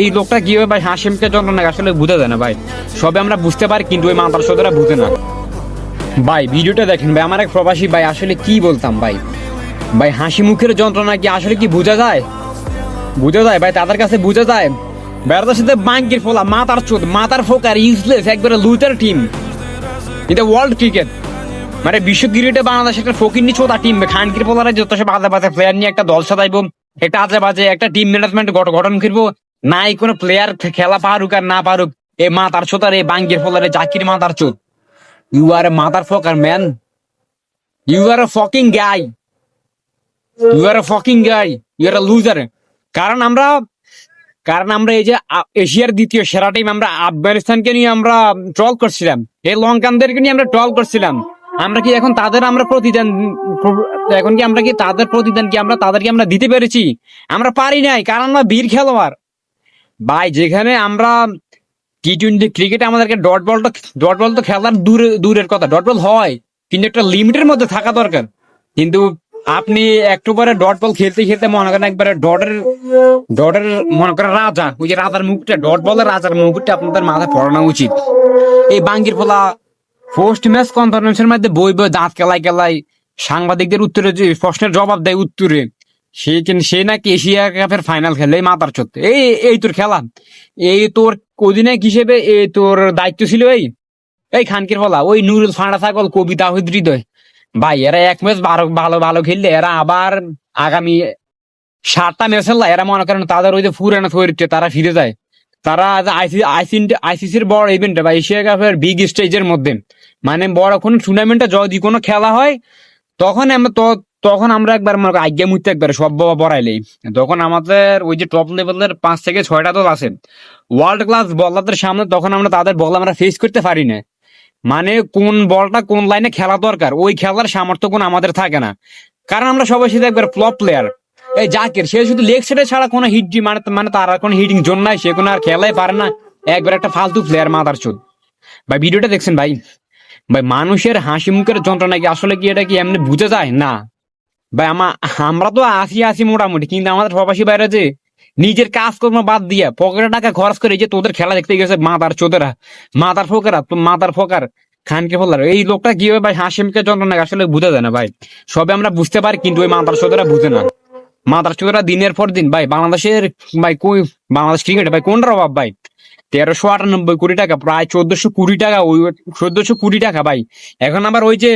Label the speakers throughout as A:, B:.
A: এই লোকটা কীভাবে ভাই হাসিমকে যন্ত্রণা আসলে বুঝে যায় না ভাই। সবে আমরা বুঝতে পারি, কিন্তু ওই মাতার সদরা বুঝে না। ভাই, ভিডিওটা দেখেন ভাই, আমার এক প্রবাসী ভাই আসলে কি বলতাম ভাই? ভাই, হাসি মুখের যন্ত্রণা কি আসলে কি বোঝা যায়? বুঝা যায় ভাই, তাদের কাছে বুঝা যায়। বেড়াদের সাথে বাঙ্কির ফোলা, মাতার চোদ, মাতার ফোকার ইউজলেস একবারে লুটার টিম এটা ওয়ার্ল্ড ক্রিকেট মানে বিশ্ব ক্রিকেটে বাংলাদেশ একটা ফকির নিয়ে ছোটা টিম খানকির পোলারে যত সব বাজে প্লেয়ার নিয়ে একটা দল সাজাইবো, একটা আজে বাজে একটা টিম ম্যানেজমেন্ট গঠন করব নাই কোনো প্লেয়ার খেলা পারুক আর না পারুক এ মাতার চোতার এ বাঙ্গির ফোলারে জাকির মাতার চোদ you are a motherfucker man you are a fucking guy you are a fucking guy you are a loser কারণ আমরা কারণ আমরা এই যে এশিয়ার দ্বিতীয় সেরা টিম আমরা আফগানিস্তানকে নিয়ে আমরা ট্রল করছিলাম। এই লঙ্কানদেরকে নিয়ে আমরা ট্রল করছিলাম। আমরা কি এখন তাদের আমরা প্রতিদান এখন কি আমরা কি তাদের প্রতিদান কি আমরা তাদেরকে আমরা দিতে পেরেছি? আমরা পারি নাই, কারণ আমরা বীর খেলোয়াড়। ভাই, যেখানে আমরা টি টোয়েন্টি ক্রিকেটে আমাদেরকে ডট বলটা ডট বল তো খেলার দূরে, দূরের কথা। ডট বল হয়, কিন্তু একটা লিমিটের মধ্যে থাকা দরকার। কিন্তু আপনি একটু পরে ডট বল খেলতে খেলতে মনে করেন একবারে ডটের ডটের মনে করেন রাজা, ওই যে রাজার মুখটা ডট বলের রাজার মুকুটটা আপনাদের মাথায় পড়ানো উচিত। এই বাঙ্গির ফলা পোস্ট ম্যাচ কনফারেন্সের মধ্যে বই বই দাঁত কেলাই কেলাই সাংবাদিকদের উত্তরে প্রশ্নের জবাব দেয় উত্তরে। সে সে নাকি এশিয়া কাপের ফাইনাল খেলে মাতার চোদ্দ এই এই তোর খেলা। এই তোর অধিনায়ক হিসেবে এই তোর দায়িত্ব ছিল এই? এই খানকির ফলা, ওই নুরুল ফাঁড়া ছাগল, কবিতা হৃদয়। ভাই, এরা এক ম্যাচ ভালো ভালো ভালো খেললে এরা আবার আগামী সাতটা ম্যাচ খেললা এরা মনে করেন তাদের ওই যে পুরানো থরিতে তারা ফিরে যায়। তারা আইসিসির বড় ইভেন্ট বা এশিয়া কাপের বিগ স্টেজের মধ্যে। মানে বড় কোনো টুর্নামেন্টে যদি কোনো খেলা হয়, তখন আমরা তখন আমরা একবার মনে করি, আজ্ঞা মুহূর্তে একবার সব বাবা বড়াইলেই তখন আমাদের ওই যে টপ লেভেলের পাঁচ থেকে ছয়টা দল আছে। ওয়ার্ল্ড ক্লাস বলারদের সামনে তখন আমরা তাদের বল আমরা ফেস করতে পারি না। মানে কোন বলটা কোন লাইনে খেলা দরকার, ওই খেলার সামর্থ্য কোন আমাদের থাকে না। কারণ আমরা সবাই সাথে একবার ফ্লপ প্লেয়ার এই জাকির, সে শুধু লেগ সাইডে ছাড়া কোনো হিট মানে মানে তার আর কোনো হিটিং জোন নাই, সে কোনো আর খেলাই পারে না। একবার একটা ফালতু প্লেয়ার মাদার চোদ। ভাই ভিডিওটা দেখছেন ভাই? ভাই, মানুষের হাসি মুখের যন্ত্রণা কি আসলে কি এটা কি এমনি বুঝে যায়? না। ভাই, আমা, আমরা তো আসি আসি মোটামুটি, কিন্তু আমাদের প্রবাসী বাইরে যে নিজের কাজকর্ম বাদ দিয়া পকেটে টাকা খরচ করে যে তোদের খেলা দেখতে গেছে, মাদার চোদেরা, মাদার ফোকারা, তো মাদার ফোকার, খানকে ফোলার, এই লোকটা কীভাবে ভাই হাসিমকে যন্ত্রণা আসলে বুঝে যায় না ভাই। সবে আমরা বুঝতে পারি, কিন্তু ওই মাদার চোদেরা বুঝে না। মাদার চোদেরা দিনের পর দিন, ভাই, বাংলাদেশের, ভাই কই বাংলাদেশ ক্রিকেটে ভাই, কোনটার অভাব ভাই? তেরোশো আটানব্বই কোটি টাকা, প্রায় চোদ্দশো কুড়ি টাকা, ওই চোদ্দশো কুড়ি টাকা ভাই। এখন আবার ওই যে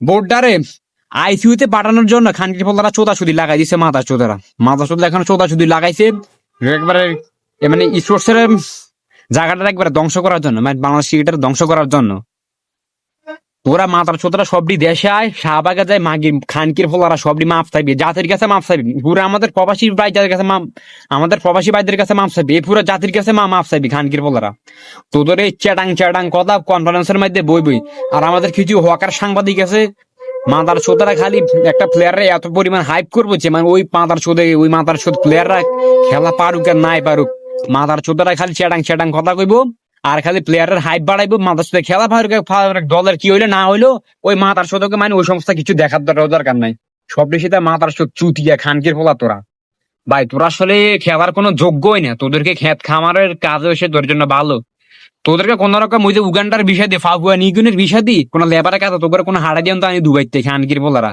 A: বোর্ডারে আইসিইউতে পাঠানোর জন্য খানকি ফলারা চোদাচুদি লাগাই দিছে, মাথা চোদারা। মাথা চোদা এখন চোদাচুদি লাগাইছে। একবারে মানে স্পোর্টস এর জায়গাটা একবারে ধ্বংস করার জন্য মানে বাংলাদেশ ক্রিকেটের ধ্বংস করার জন্য। তোরা মাতার চোদরা সবটি দেশে আয়, শাহবাগে যায় মাগি খানকির ফলারা সবটি মাপ চাইবি। জাতির কাছে মাপ চাইবি। পুরো আমাদের প্রবাসী ভাইদের কাছে মাপ আমাদের প্রবাসী ভাইদের কাছে মাপ চাইবি। এই পুরো জাতির কাছে মা মাপ চাইবি, খানকির ফলারা তোদের এই চ্যাটাং চ্যাটাং কথা কনফারেন্সের মধ্যে বই বই। আর আমাদের কিছু হকার সাংবাদিক আছে মাদার চোদারা খালি একটা প্লেয়াররা এত পরিমাণ হাইপ করব যে মানে ওই মাদার চোদে ওই মাদার চোদ প্লেয়াররা খেলা পারুক আর নাই পারুক। মাদার চোদারা খালি চ্যাটাং চ্যাটাং কথা কইবো, আর খালি প্লেয়ারের হাইপ বাড়াইবো, মাদার চোদে খেলা পারুক দলের কি হইল না হইল, ওই মাদার চোদকে মানে ওই সমস্ত কিছু দেখার দর- দরকার নাই। সব বেশিতে মাদার চোদ চুতিয়া, খানকির ফোলা তোরা। ভাই, তোরা আসলে খেলার কোনো যোগ্যই না, তোদেরকে খেত খামারের কাজও হয়েছে তোর জন্য ভালো। তোদেরকে কোন রকম ওই যে উগান্ডার বিষয় দিয়ে ফাগুয়া নিগুনের বিষয় দি, কোন লেবারের কাছে তোদের কোনো হাড়া দিয়ে আমি দুবাইতে খানকির বলারা।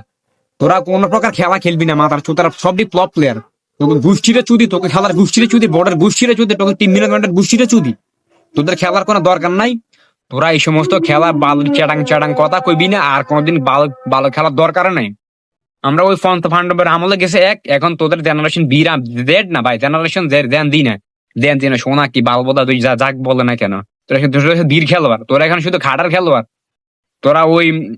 A: তোরা কোন প্রকার খেলা খেলবি না মাতার তোরা সবটি প্লপ প্লেয়ার তোকে গোষ্ঠীরে চুদি, তোকে খেলার গোষ্ঠীরে চুদি বর্ডার গোষ্ঠীরে চুদি, তোকে টিম ম্যানেজমেন্টের গোষ্ঠীরে চুদি। তোদের খেলার কোনো দরকার নাই। তোরা এই সমস্ত খেলা বাল চ্যাটাং চ্যাটাং কথা কইবি না, আর কোনোদিন ভালো ভালো খেলার দরকার নাই। আমরা ওই ফন্ত ফান্ডবের আমলে গেছে এক, এখন তোদের জেনারেশন বিরা দেড না ভাই জেনারেশন দেন দি না। দেন দি না সোনা কি বালবোদা তুই যা যাক বলে না কেন? তোরা তোরা খেলোয়াড়। তোরা এখন শুধু খাটার খেলোয়াড়। তোরা ওই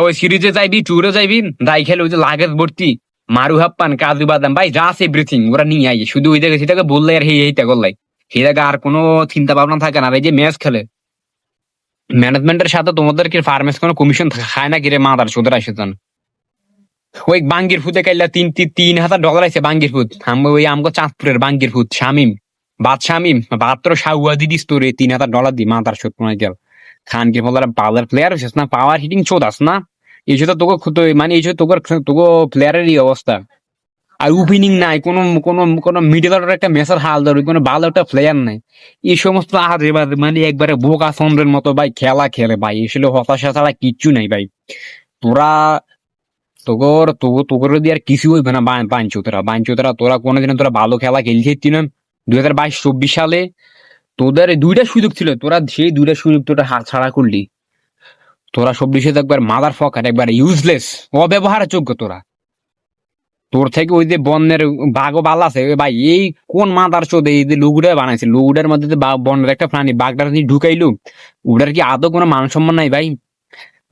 A: ওই সিরিজে যাইবি ট্যুরে যাইবি, দাই খেলে ওই যে লাগেজ ভর্তি, মারু হাপ্পান, কাজু বাদাম, ভাই, যা আছে এভরিথিং ওরা নিয়ে আই শুধু ওই জায়গায় সেটাকে বললে আর হেই হেইটা করলাই জায়গায় আর কোনো চিন্তা ভাবনা থাকে না এই যে ম্যাচ খেলে। ম্যানেজমেন্টের সাথে তোমাদের কি ফার্মেস কোনো কমিশন খায় না কিরে মাদার চোদ্দ আসে ওই বাঙ্গির ফুতে কাইলা তিন তিন- হাজার ডলার আছে বাঙ্গির আমি ওই আমগো চাঁদপুরের বাঙ্গির ফুট শামিম। বাদ শামিম মাত্র সাউয়া দিদিস তোরে, তিন হাজার ডলার দি মাতার মনে গেল। খানকে বলার পাওয়ার প্লেয়ার হইছিস না পাওয়ার হিটিং চোদাস না? এই তো তোকে তো মানে এই যে তোকে প্লেয়ারের এই অবস্থা। আর ওপেনিং নাই, কোনো কোনো কোনো মিডল অর্ডার একটা মেসার হাল ধরবে কোনো ভালো একটা প্লেয়ার নাই। এই সমস্ত আজ এবার মানে একবারে বোকা চন্দ্রের মতো ভাই খেলা খেলে ভাই আসলে হতাশা ছাড়া কিচ্ছু নাই ভাই। তোরা তোর তোর তোর দিয়ে আর কিছু হইবে না বাঞ্চুতরা বাঞ্চুতরা তোরা কোনোদিন তোরা ভালো খেলা খেলছিস না। দুই হাজার বাইশ, চব্বিশ সালে তোদের দুইটা সুযোগ ছিল। তোরা সেই দুইটা সুযোগ তোরা ছাড়া করলি। তোরা সব বিষয়ে একবার মাদার ফকার একবার ইউজলেস অব্যবহারের যোগ্য তোরা। তোর থেকে ওই যে বন্যের বাঘও বাল আছে ভাই, এই কোন মাদার চোদ এই যে লুগুটা বানাইছে? লুগুটার মধ্যে বন্যের একটা প্রাণী বাঘটা তুই ঢুকাইলু। ওটার কি আদৌ কোনো মান সম্মান নাই ভাই?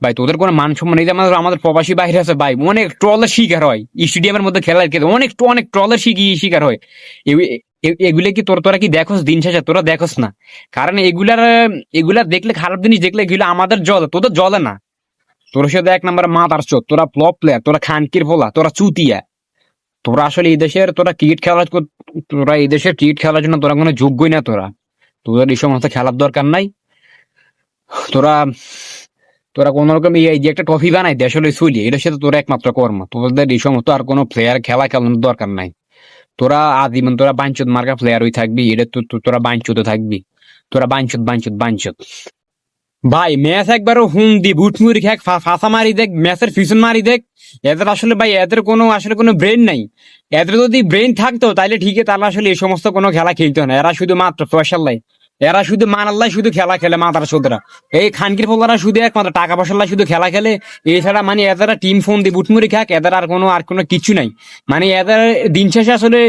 A: ভাই, তোদের কোনো মান সম্মান নেই যে আমাদের আমাদের প্রবাসী বাইরে আছে ভাই। অনেক ট্রলের শিকার হয়। স্টেডিয়ামের মধ্যে খেলার ক্ষেত্রে অনেক অনেক ট্রলের শিকার হয়। এগুলো কি তোর, তোরা কি দেখোস দিন শেষে? তোরা দেখোস না। কারণ এগুলার, এগুলা দেখলে খারাপ জিনিস দেখলে এগুলো আমাদের জল, তোদের জলে না। তোর সাথে এক নম্বর মাতার চোদ তোরা প্লপ প্লেয়ার তোরা খানকির ফোলা, তোরা চুতিয়া। তোরা আসলে এই দেশের, তোরা ক্রিকেট খেলা তোরা এই দেশের ক্রিকেট খেলার জন্য তোরা কোনো যোগ্যই না তোরা। তোদের এই সমস্ত খেলার দরকার নাই। তোরা তোরা কোন রকম এই যে একটা ট্রফি বানাই দেশ হলে চলি এটা সাথে তোরা একমাত্র কর্ম। তোদের এই সমস্ত আর কোনো প্লেয়ার খেলা খেলানোর দরকার নাই। তোরা আজীবন তোরা বাঞ্চুত মার্কা প্লেয়ার হয়ে থাকবি, এটা তো তোরা বাঞ্চুতে থাকবি। তোরা বাঞ্চুত বাঞ্চুত বাঞ্চুত ভাই, ম্যাচ একবারও হুম দি, বুট মুড়ি খেক ফাঁসা মারি দেখ, ম্যাচের ফিউশন মারি দেখ। এদের আসলে ভাই, এদের কোনো, আসলে কোনো ব্রেন নাই। এদের যদি ব্রেন থাকতো তাহলে ঠিকই তাহলে আসলে এই সমস্ত কোনো খেলা খেলতো না। এরা শুধু মাত্র পয়সাল্লাই এরা শুধু মানাল্লাই শুধু খেলা খেলে মাতার সোদরা এই খানকির ফোলারা শুধু একমাত্র টাকা পয়সাল্লাই শুধু খেলা খেলে, এছাড়া মানে এদের টিম ফোন দিয়ে বুটমুড়ি খাক, এদের আর কোনো আর কোনো কিছু নাই। মানে এদের দিন শেষে আসলে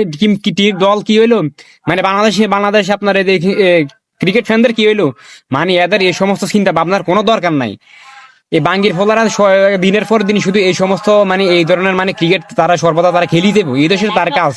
A: দল কি হইল? মানে বাংলাদেশে বাংলাদেশে আপনার ক্রিকেট ফ্যানদের কি হইল? মানে এদের এই সমস্ত চিন্তা ভাবনার কোনো দরকার নাই। এই বাঙ্গির ফলারা দিনের পর দিন শুধু এই সমস্ত মানে এই ধরনের মানে ক্রিকেট তারা সর্বদা তারা খেলি দেবো। এই দেশের তার কাজ।